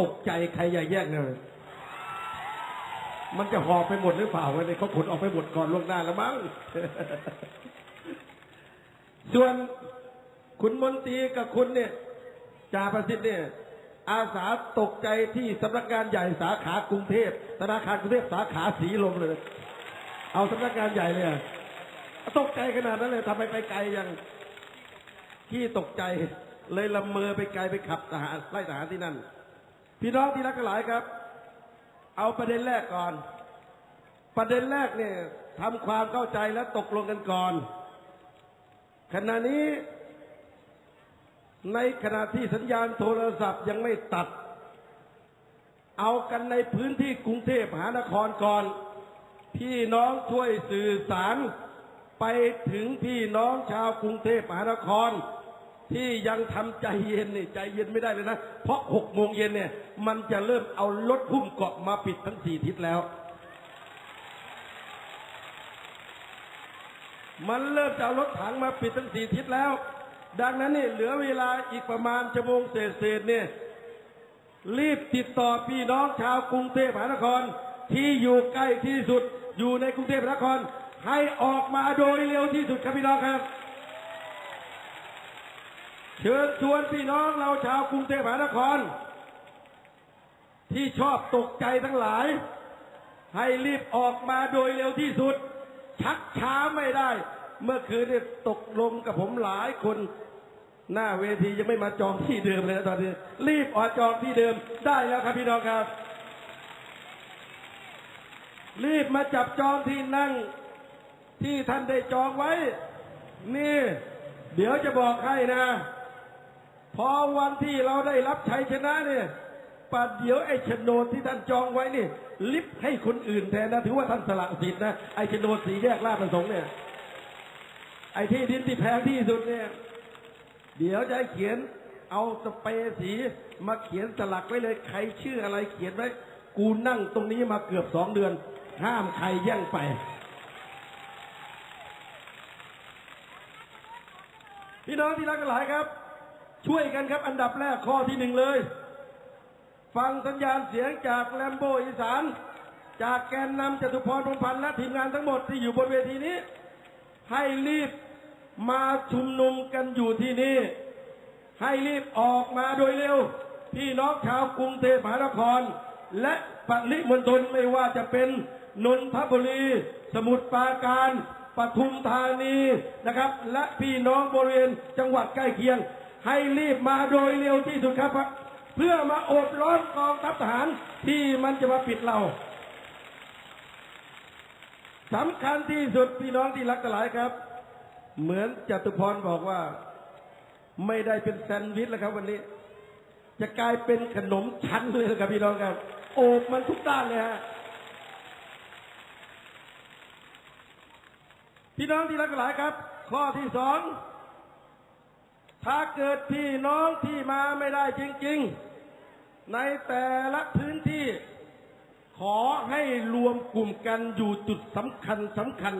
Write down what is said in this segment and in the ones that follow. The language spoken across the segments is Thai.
ตกใจใครอย่าแยกเลย มันจะหอบไปหมดหรือเปล่าวะเนี่ยเขาขนออกไปหมดก่อนล่วงหน้าแล้วมั้ง ส่วนคุณมนตรีกับคุณเนี่ยจ่าประสิทธิ์เนี่ย อาสาตกใจที่สำนักงานใหญ่สาขากรุงเทพธนาคารกรุงเทพสาขาสีลมเลย เอาสำนักงานใหญ่เลยตกใจขนาดนั้นเลยทำไมไปไกลยังที่ตกใจเลยลำเมอไปไกลไปขับทหารไล่ทหารที่นั่น พี่น้องที่รักกันหลายครับ เอาประเด็นแรกก่อน ประเด็นแรกเนี่ยทำความเข้าใจและตกลงกันก่อน ขณะนี้ ในขณะที่สัญญาณโทรศัพท์ยังไม่ตัด เอากันในพื้นที่กรุงเทพมหานครก่อน พี่น้องช่วยสื่อสารไปถึงพี่น้องชาวกรุงเทพมหานคร ที่ยังทำใจเย็นนี่ใจเย็นไม่ได้เลยนะ เพราะหกโมงเย็นเนี่ย มันจะเริ่มเอารถหุ้มเกาะมาปิดทั้งสี่ทิศแล้ว มันเริ่มจะเอารถถังมาปิดทั้งสี่ทิศแล้ว ดังนั้นนี่เหลือเวลาอีกประมาณชั่วโมงเศษๆเนี่ยรีบติดต่อพี่น้องชาวกรุงเทพมหานคร ที่อยู่ใกล้ที่สุดอยู่ในกรุงเทพมหานคร ให้ออกมาโดยเร็วที่สุดครับพี่น้องครับ เชิญชวนพี่น้องเราชาวกรุงเทพมหานคร ที่ชอบตกใจทั้งหลาย ให้รีบออกมาโดยเร็วที่สุด ชักช้าไม่ได้ เมื่อคืนเนี่ยตกลงกับผมหลายคน หน้าเวทียังไม่มาจองที่เดิมเลยนะตอนนี้ รีบออกจองที่เดิมได้แล้วครับพี่น้องครับ รีบมาจับจองที่นั่งที่ท่านได้จองไว้ นี่ เดี๋ยวจะบอกให้นะ พอวันที่เราได้รับชัยชนะเนี่ยปัดเดี๋ยวไอ้โฉนดที่ท่านจองไว้นี่ ลิฟให้คนอื่นแทนนะถือว่าท่านสละสิทธิ์นะไอ้โฉนดสีแยกลาดประสงค์เนี่ย ไอ้ที่ดินที่แพงที่สุดเนี่ย เดี๋ยวจะให้เขียนเอาสเปรย์สีมาเขียนสลักไว้เลยใครชื่ออะไรเขียนไว้ กูนั่งตรงนี้มาเกือบสองเดือน ห้ามใครแย่งไป พี่น้องที่รักกันหลายครับ ช่วยกันครับอันดับแรกข้อที่หนึ่งเลย ฟังสัญญาณเสียงจากแลมโบอีสาน จากแกนนำจตุพรพรหมพันธ์และทีมงานทั้งหมดที่อยู่บนเวทีนี้ ให้รีบมาชุมนุมกันอยู่ที่นี่ ให้รีบออกมาโดยเร็ว พี่น้องชาวกรุงเทพมหานคร และปริมณฑลไม่ว่าจะเป็นนนทบุรี สมุทรปราการปทุมธานีนะครับ และพี่น้องบริเวณจังหวัดใกล้เคียง ให้รีบมาโดยเร็วที่สุดครับ เพื่อมาอดร้อนกองทัพทหารที่มันจะมาปิดเราสำคัญที่สุดพี่น้องที่รักกันหลายครับ เหมือนจตุพรบอกว่า ไม่ได้เป็นแซนด์วิชแล้วครับ วันนี้ จะกลายเป็นขนมชั้นเลยครับพี่น้องครับ โอบมันทุกด้านเลยฮะพี่น้องที่รักกันหลายครับ ข้อที่สอง ถ้าเกิดพี่น้องที่มาไม่ได้จริง ๆ ในแต่ละพื้นที่ ขอให้รวมกลุ่มกันอยู่จุดสำคัญสำคัญ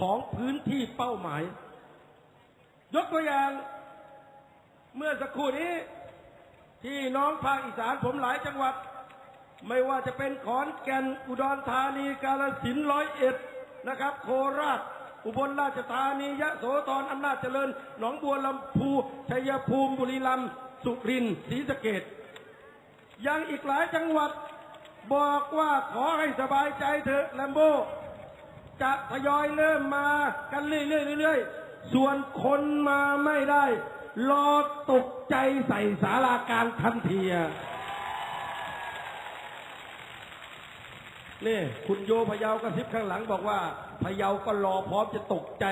ของพื้นที่เป้าหมาย ยกตัวอย่าง เมื่อสักครู่นี้ที่น้องภาคอีสานผมหลายจังหวัด ไม่ว่าจะเป็นขอนแก่นอุดรธานีกาฬสินธุ์ร้อยเอ็ดนะครับ โคราช อุบลราชธานียะโสธรอำนาจเจริญ หนองบัวลำพูชัยภูมิบุรีรัมย์สุรินทร์ศรีสะเกดยังอีกหลายจังหวัดบอกว่าขอให้สบายใจเถอะแลมโบ จะทยอยเริ่มมากันเรื่อยๆส่วนคนมาไม่ได้ รอตกใจใส่สาราการทันทีอะ นี่คุณโยพะเยากระซิบข้างหลังบอกว่าพะเยาก็รอพร้อมจะตกใจ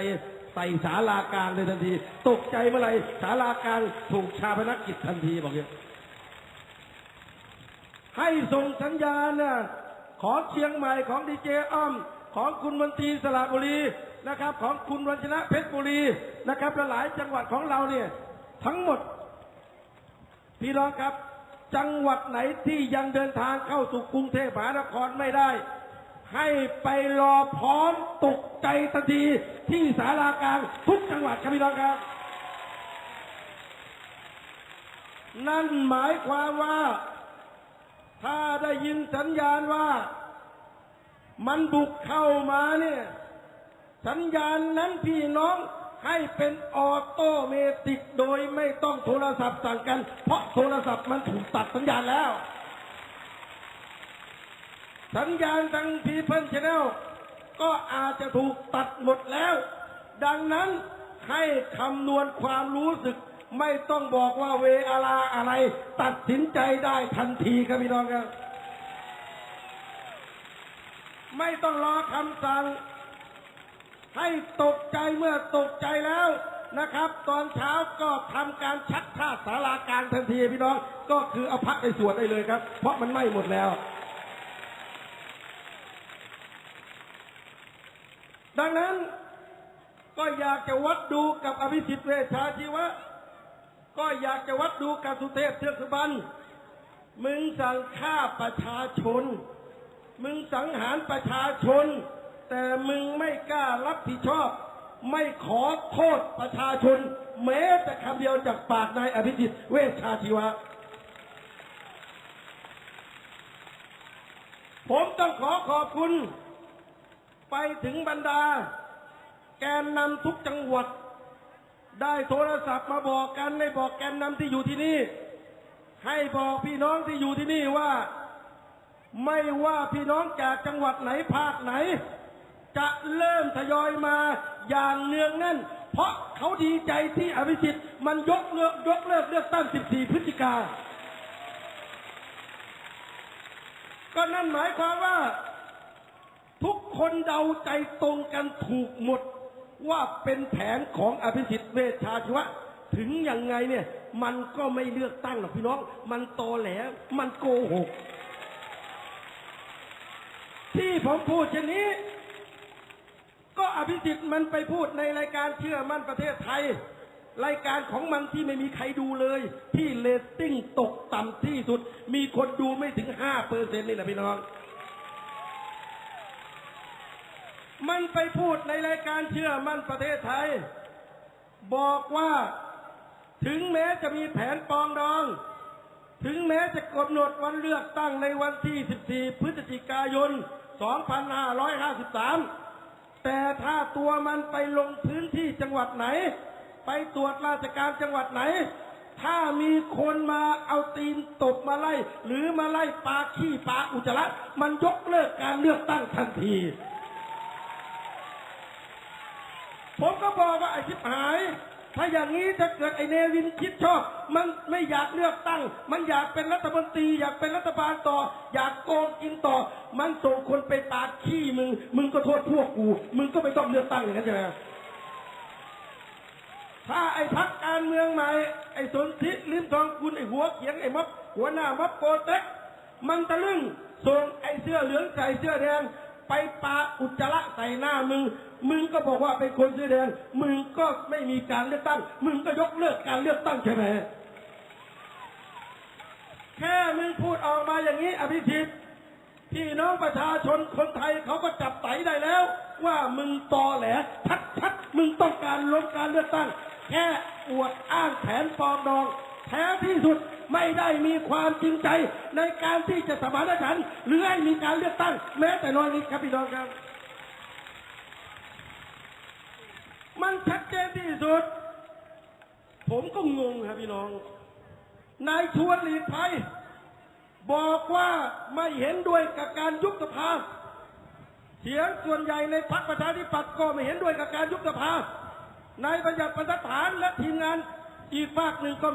ใส่สาราการเลยทันที ตกใจเมื่อไหร่สาราการถูกชาพนักกิจทันทีบอกอย่างนี้ให้ส่งสัญญาณนะของเชียงใหม่ของดีเจอ้อมของคุณมนตีสระบุรีนะครับ ของคุณวัชนะเพชรบุรีนะครับและหลายจังหวัดของเราเนี่ยทั้งหมด พี่น้องครับ จังหวัดไหนที่ยังเดินทางเข้าสู่กรุงเทพมหานครไม่ได้ ให้ไปรอพร้อมตกใจทันทีที่สารากลางทุกจังหวัดครับพี่น้องครับ นั่นหมายความว่า ถ้าได้ยินสัญญาณว่า มันบุกเข้ามาเนี่ย สัญญาณนั้นพี่น้อง ให้เป็นออโตเมติกโดยไม่ต้องโทรศัพท์สั่งกัน เพราะโทรศัพท์มันถูกตัดสัญญาณแล้ว สัญญาณทางพีเพิลชแนลก็อาจจะถูกตัดหมดแล้ว ดังนั้นให้คำนวณความรู้สึก ไม่ต้องบอกว่าเวลาอะไร ตัดสินใจได้ทันทีครับพี่น้องครับ ไม่ต้องรอคำสั่ง ให้ตกใจเมื่อตกใจแล้วนะครับ ตอนเช้าก็ทำการชักท่าสาราการทันทีพี่น้อง ก็คือเอาพักไปสวดได้เลยครับ เพราะมันไหม้หมดแล้ว ดังนั้นก็อยากจะวัดดูกับอภิสิทธิ์เวชชาชีวะ ก็อยากจะวัดดูกับสุเทพเทือกสุบรรณมึงสั่งฆ่าประชาชน มึงสังหารประชาชน แต่มึงไม่กล้ารับผิดชอบ ไม่ขอโทษประชาชน แม้แต่คำเดียวจากปากนายอภิสิทธิ์เวชชาชีวะ ผมต้องขอขอบคุณ ไปถึงบรรดา แกนนำทุกจังหวัด ได้โทรศัพท์มาบอกกันได้บอกแกนนำที่อยู่ที่นี่ ให้บอกพี่น้องที่อยู่ที่นี่ว่า ไม่ว่าพี่น้องจากจังหวัดไหนภาคไหน จะเริ่มทยอยมาอย่างเนืองแน่น เพราะเขาดีใจที่อภิสิทธิ์มันยกเลิกยกเลิกเลือกตั้ง 14 พฤศจิกา ก็นั่นหมายความว่า ทุกคนเดาใจตรงกันถูกหมด ว่าเป็นแผนของอภิสิทธิ์เวชชาชีวะถึงยังไงเนี่ย มันก็ไม่เลือกตั้งหรอกพี่น้อง มันตอแหลมันโกหก ที่ผมพูดเช่นนี้ ก็อภิสิทธิ์มันไปพูดในรายการเชื่อมั่นประเทศไทย รายการของมันที่ไม่มีใครดูเลย ที่เลตติ้งตกต่ำที่สุด มีคนดูไม่ถึงห้าเปอร์เซ็นต์นี่แหละพี่น้อง มันไปพูดในรายการเชื่อมั่นประเทศไทย บอกว่าถึงแม้จะมีแผนปองดอง ถึงแม้จะกำหนดวันเลือกตั้งในวันที่ 14 พฤศจิกายน 2553 แต่ถ้าตัวมันไปลงพื้นที่จังหวัดไหน ไปตรวจราชการจังหวัดไหน ถ้ามีคนมาเอาตีนตบมาไล่ หรือมาไล่ปลาขี้ปลาอุจจาระมันยกเลิกการเลือกตั้งทันที ผมก็บอกว่าไอ้ชิบหาย ถ้าอย่างนี้ถ้าเกิดไอเนวินคิดชอบ มันไม่อยากเลือกตั้ง มันอยากเป็นรัฐมนตรีอยากเป็นรัฐบาลต่อ อยากโกงกินต่อ มันส่งคนไปปาดขี้มึง มึงก็โทษพวกกู มึงก็ไม่ต้องเลือกตั้งอย่างนั้นใช่ไหมถ้าไอ้พักการเมืองใหม่ ไอ้สนธิลิมทองคุณไอ้หัวเขียงไอ้ม็อบหัวหน้าม็อบโปเต็กมันตะลึงส่งไอ้เสื้อเหลืองใส่เสื้อแดง ไปปาอุจจาระใส่หน้ามึง มึงก็บอกว่าเป็นคนเสื้อแดง มึงก็ไม่มีการเลือกตั้ง มึงก็ยกเลิกการเลือกตั้งใช่ไหมแค่มึงพูดออกมาอย่างนี้ อภิสิทธิ์พี่น้องประชาชนคนไทยเขาก็จับไตได้แล้ว ว่ามึงตอแหลชัดชัดๆมึงต้องการล้มการเลือกตั้ง แค่อวดอ้างแผนปองดอง แท้ที่สุดไม่ได้มีความจริงใจในการที่จะสมานฉันท์หรือให้มีการเลือกตั้ง แม้แต่น้อยนิดครับพี่น้องครับ มันชัดเจนที่สุด ผมก็งงครับพี่น้องนายชวนหลีกภัยบอกว่าไม่เห็นด้วยกับการยุบสภาเสียงส่วนใหญ่ในพรรคประชาธิปัตย์ก็ไม่เห็นด้วยกับการยุบสภานายประหยัดประสานและทีมงานอีกภาคหนึ่งก็ไม่